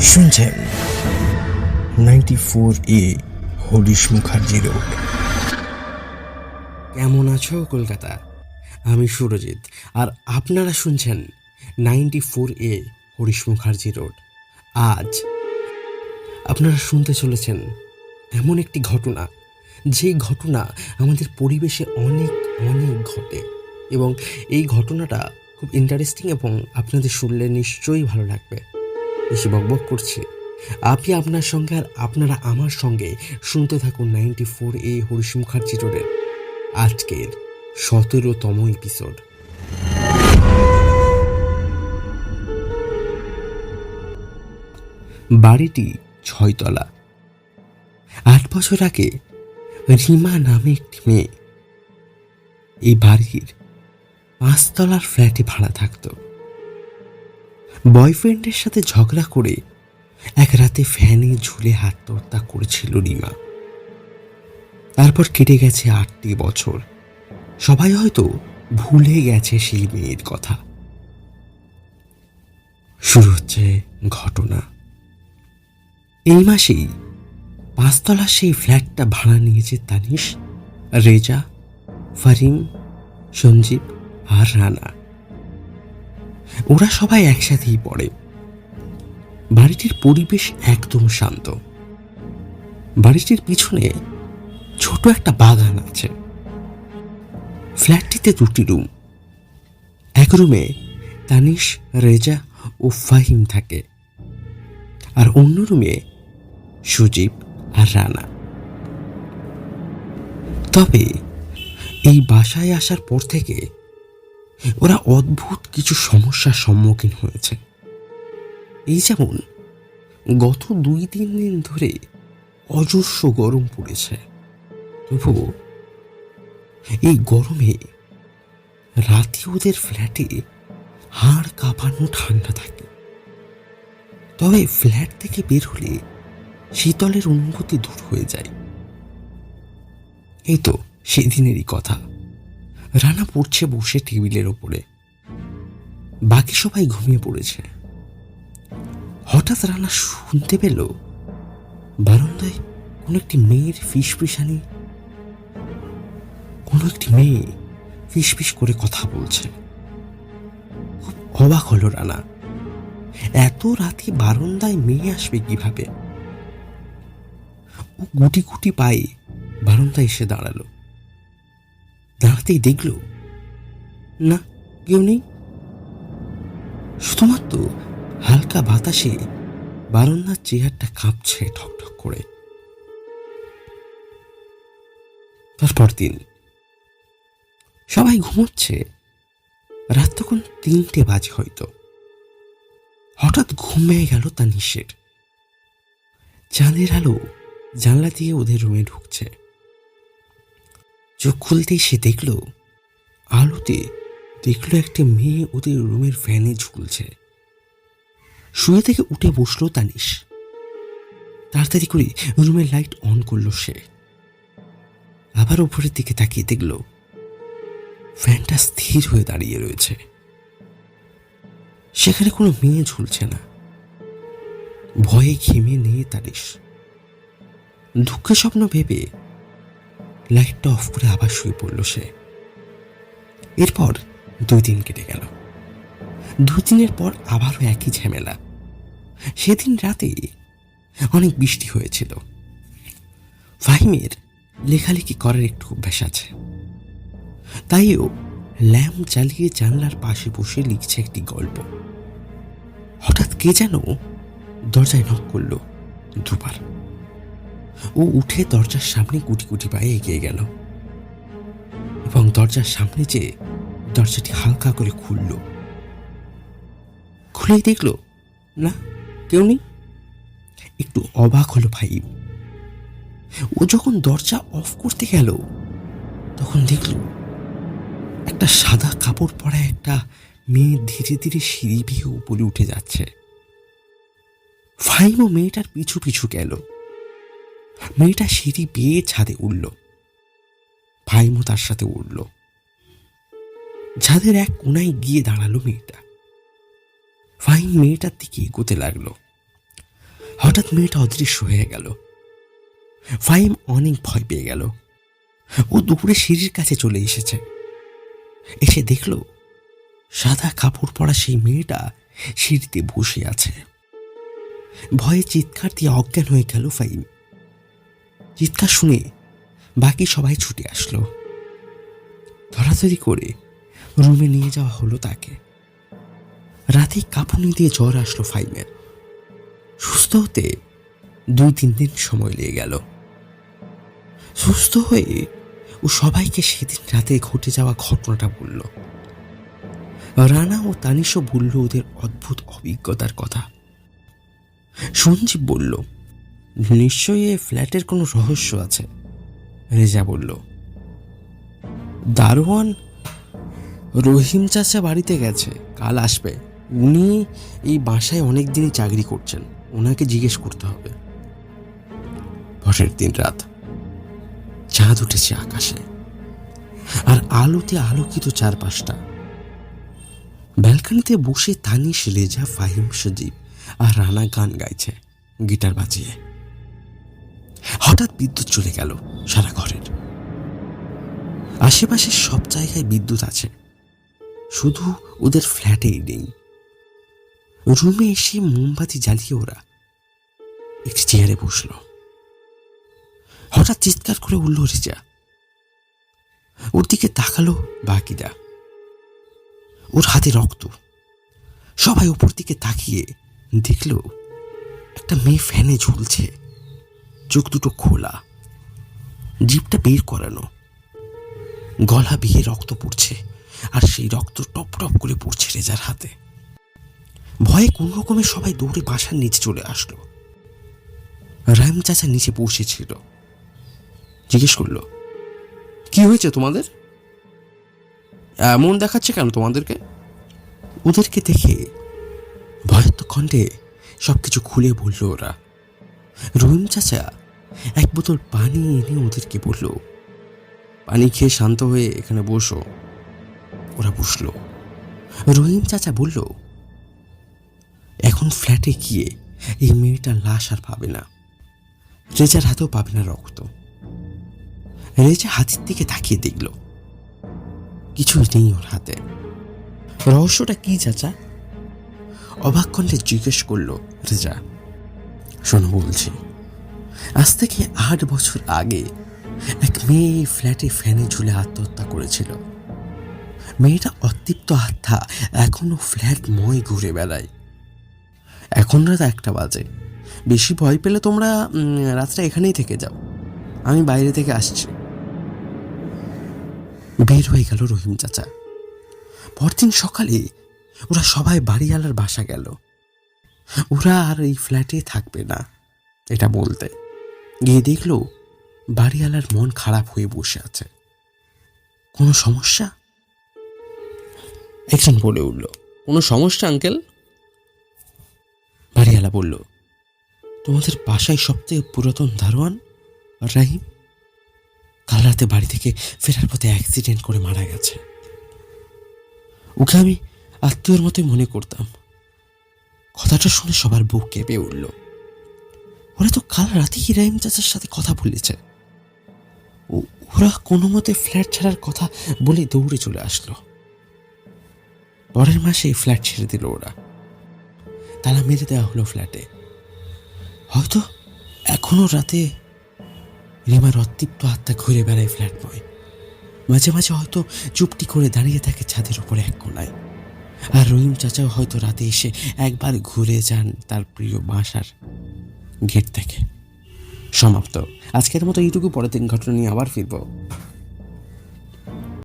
শুনছেন ninety four A Harish Mukherjee road কেমন আছো কলকাতা? আমি সুরজিৎ, আর আপনারা শুনছেন ninety four A Harish Mukherjee road আজ আপনারা শুনতে চলেছেন এমন একটি ঘটনা, যে ঘটনা আমাদের পরিবেশে অনেক অনেক ঘটে। এবং এই ঘটনাটা খুব ইন্টারেস্টিং এবং আপনাদের শুনলে নিশ্চয়ই ভালো লাগবে। বেশি বকবক করছি। আপনি আপনার সঙ্গে আর আপনারা আমার সঙ্গে শুনতে থাকুন ninety four A Harish Mukherjee আজকের সতেরোতম এপিসোড বাড়িটি ছয়তলা। আট বছর আগে রিমা নামে একটি মেয়ে এই বাড়ির পাঁচতলার ফ্ল্যাটে ভাড়া থাকতো। বয়ফ্রেন্ডের সাথে ঝগড়া করে এক রাতে ফ্যানে ঝুলে আত্মহত্যা করেছিল রিমা। তারপর কেটে গেছে আটটি বছর। সবাই হয়তো ভুলে গেছে সেই মেয়ের কথা। শুরু হচ্ছে ঘটনা। এই মাসেই পাঁচতলা সেই ফ্ল্যাটটা ভাড়া নিয়েছে তানিশ, রেজা, ফারিম, সঞ্জীব আর রানা। ওরা সবাই একসাথেই পড়ে। বাড়িটির পরিবেশ একদম শান্ত। বাড়িটির পিছনে ছোট একটা বাগান আছে। ফ্ল্যাটটিতে দুটি রুম। এক রুমে তানিশ, রেজা ও ফাহিম থাকে। আর অন্য রুমে সুজীব আর রানা। তবে এই বাসায় আসার পর থেকে ওরা অদ্ভুত কিছু সমস্যার সম্মুখীন হয়েছে। এই যেমন, গত দুই তিন দিন ধরে অজস্র গরম পড়েছে। তবু এই গরমে রাতে ওদের ফ্ল্যাটে হাড় কাঁপানো ঠান্ডা থাকে। তবে ফ্ল্যাট থেকে বের হলে শীতলের অনুভূতি দূর হয়ে যায়। এই তো সেদিনেরই কথা। রানা পড়ছে বসে টেবিলের ওপরে। বাকি সবাই ঘুমিয়ে পড়েছে। হঠাৎ রানা শুনতে পেল বারান্দায় কোনো একটি মেয়ের ফিস ফিসানি কোনো একটি মেয়ে ফিস ফিস করে কথা বলছে। খুব অবাক হলো রানা। এত রাতে বারান্দায় মেয়ে আসবে কীভাবে? ও গুটি গুটি পায়ে বারান্দায় এসে দাঁড়াল। দাঁড়াতেই দেখল, না, কেউ নেই। শুধুমাত্র হালকা বাতাসে বারান্দার চেয়ারটা কাঁপছে ঠকঠক করে। তারপর দিন, সবাই ঘুমোচ্ছে। রাত তখন তিনটে বাজে হয়তো। হঠাৎ ঘুমিয়ে গেল তা নিষের চাঁদের আলো জানলা দিয়ে ওদের রুমে ঢুকছে। চোখ খুলতেই সে দেখল, আলোতে দেখল একটা মেয়ে ওদের রুমের ফ্যানে ঝুলছে। শুয়ে থেকে উঠে বসল তানিশ। তাড়াতাড়ি করে রুমের লাইট অন করল সে। আবার উপরের দিকে তাকিয়ে দেখল, ফ্যানটা স্থির হয়ে দাঁড়িয়ে রয়েছে। সেখানে কোনো মেয়ে ঝুলছে না। ভয়ে ঘেমে নিয়ে তারিস দুঃখের স্বপ্ন ভেবে লাইটটা অফ করে আবার শুয়ে পড়ল সে। এরপর দুই দিন কেটে গেল। দুই দিনের পর আবারও একই ঝামেলা। সেদিন রাতে অনেক বৃষ্টি হয়েছিল। ফাহিমের লেখালেখি করার একটু অভ্যাস আছে। তাইও ল্যাম্প জ্বালিয়ে জানলার পাশে বসে লিখছে একটি গল্প। হঠাৎ কে যেন দরজায় নক করল দুবার। ও উঠে দরজার সামনে কুটি কুটি পায়ে এগিয়ে গেল। এবং দরজার সামনে যে দরজাটি হালকা করে খুলল। খুলেই দেখল, না, কেউ নেই। একটু অবাক হলো ভাই। ও যখন দরজা অফ করতে গেল, তখন দেখল একটা সাদা কাপড় পরা একটা মেয়ে ধীরে ধীরে সিঁড়ি বেয়ে উপরে উঠে যাচ্ছে। ফাইমও মেয়েটার পিছু পিছু গেল। মেয়েটা সিঁড়ি বেয়ে ছাদে উঠল। ফাইমও তার সাথে উঠল। ছাদের এক কোনায় গিয়ে দাঁড়াল মেয়েটা। ফাইন মেয়েটার দিকে এগোতে লাগল। হঠাৎ মেয়েটা অদৃশ্য হয়ে গেল। ফাইম অনেক ভয় পেয়ে গেল। ও দুপুরে সিঁড়ির কাছে চলে এসেছে। এসে দেখল, সাদা কাপড় পরা সেই মেয়েটা সিঁড়িতে বসে আছে। ভয়ে চিৎকার দিয়ে অজ্ঞান হয়ে গেল ফাইম চিৎকার শুনে বাকি সবাই ছুটে আসলো। ধরাধরি করে রুমে নিয়ে যাওয়া হলো তাকে। রাতে কাঁপুনি দিয়ে জ্বর আসলো ফাইমের সুস্থ হতে দুই তিন দিন সময় লেগে গেল। সুস্থ হয়ে ও সবাইকে সেদিন রাতে ঘটে যাওয়া ঘটনাটা বলল। রানা ও তানিশও বলল ওদের অদ্ভুত অভিজ্ঞতার কথা। সঞ্জীব বলল নিশ্চয়ই এ ফ্ল্যাটের কোনো রহস্য আছে, রেজা বলল। দারোয়ান রহিম চাচা বাড়িতে গেছে, কাল আসবে। উনি এই বাসায় অনেক দিনই চাকরি করছেন, ওনাকে জিজ্ঞেস করতে হবে। পরের দিন রাত, চাঁদ উঠেছে আকাশে, আর আলোতে আলোকিত চারপাশটা। ব্যালকানিতে বসে তানিশ, রেজা, ফাহিম, সজীব আর রানা গান গাইছে, গিটার বাজিয়ে। হঠাৎ বিদ্যুৎ চলে গেল সারা ঘরের। আশেপাশে সব জায়গায় বিদ্যুৎ আছে। শুধু ওদের ফ্ল্যাটেই নেই। রুমে এসে মোমবাতি জ্বালিয়ে ওরা একটি চেয়ারে বসল। হঠাৎ চিৎকার করে উঠল রেজা ওর দিকে তাকালো বাকিরা। ওর হাতে রক্ত। সবাই উপর দিকে তাকিয়ে দেখল একটা মেয়ে ফ্যানে ঝুলছে। চোখ দুটো খোলা। জিপটা বের করানো। গলা বিয়ে রক্ত পড়ছে, আর সেই রক্ত টপ টপ করে পড়ছে রেজার হাতে। ভয়ে কোন রকমে সবাই দৌড়ে বাসার নিচে চলে আসলো। রাম চাচা নিচে বসেছিল। জিজ্ঞেস করল, কি হয়েছে তোমাদের? এমন দেখাচ্ছে কেন তোমাদেরকে? ওদেরকে দেখে ভয়ত্ব কণ্ঠে সব কিছু খুলে বলল ওরা। রহিম চাচা এক বোতল পানি এনে ওদেরকে বলল, পানি খেয়ে শান্ত হয়ে এখানে বসো। ওরা বসল। রহিম চাচা বলল, এখন ফ্ল্যাটে গিয়ে এই মেয়েটার লাশ আর পাবে না। রেজার হাতেও পাবে না রক্ত। রেজা হাতের দিকে তাকিয়ে দেখল, কিছুই নেই ওর হাতে। রহস্যটা কি চাচা? অবাক কণ্ঠে জিজ্ঞেস করল রেজা। শোনো, বলছি আজ থেকে আট বছর আগে এক মেয়ে ফ্ল্যাটে ফ্যানে ঝুলে আত্মহত্যা করেছিল। মেয়েটা অতৃপ্ত আত্মা এখনও ফ্ল্যাটময় ঘুরে বেড়ায়। এখন রাত একটা বাজে। বেশি ভয় পেলে তোমরা রাতটা এখানেই থেকে যাও। আমি বাইরে থেকে আসছি। বের হয়ে গেল রহিম চাচা। পরদিন সকালে ওরা সবাই বাড়িওয়ালার বাসা গেল। ওরা আর এই ফ্ল্যাটে থাকবে না, এটা বলতে। গিয়ে দেখল বাড়িওয়ালার মন খারাপ হয়ে বসে আছে। কোনো সমস্যা? একজন বলে উঠল কোনো সমস্যা আঙ্কেল? বাড়িওয়ালা বলল তোমাদের বাসায় সবথেকে পুরাতন দারোয়ান রাহিম? কাল রাতে বাড়ি থেকে ফেরার পথে অ্যাক্সিডেন্ট করে মারা গেছে। ওকে আমি আত্মীয়র মতোই মনে করতাম। কথাটা শুনে সবার বুক কেঁপে উঠল। ওরা তো কাল রাতেই রাহিম চাচার সাথে কথা বলেছে। ওরা কোনো মতে ফ্ল্যাট ছাড়ার কথা বলে দৌড়ে চলে আসলো। পরের মাসে ফ্ল্যাট ছেড়ে দিল ওরা। তালা মেরে দেওয়া হলো ফ্ল্যাটে। হয়তো এখনও রাতে রিমার অতৃপ্ত আত্মা ঘুরে বেড়ায় ফ্ল্যাট ফ্ল্যাটময় মাঝে মাঝে হয়তো চুপটি করে দাঁড়িয়ে থাকে ছাদের উপরে এক কোনায়। আর রহিম চাচাও হয়তো রাতে এসে একবার ঘুরে যান তার প্রিয় বাসার গেট থেকে। সমাপ্ত। আজকের মতো এইটুকু পরের দিন ঘটনা নিয়ে আবার ফিরবো।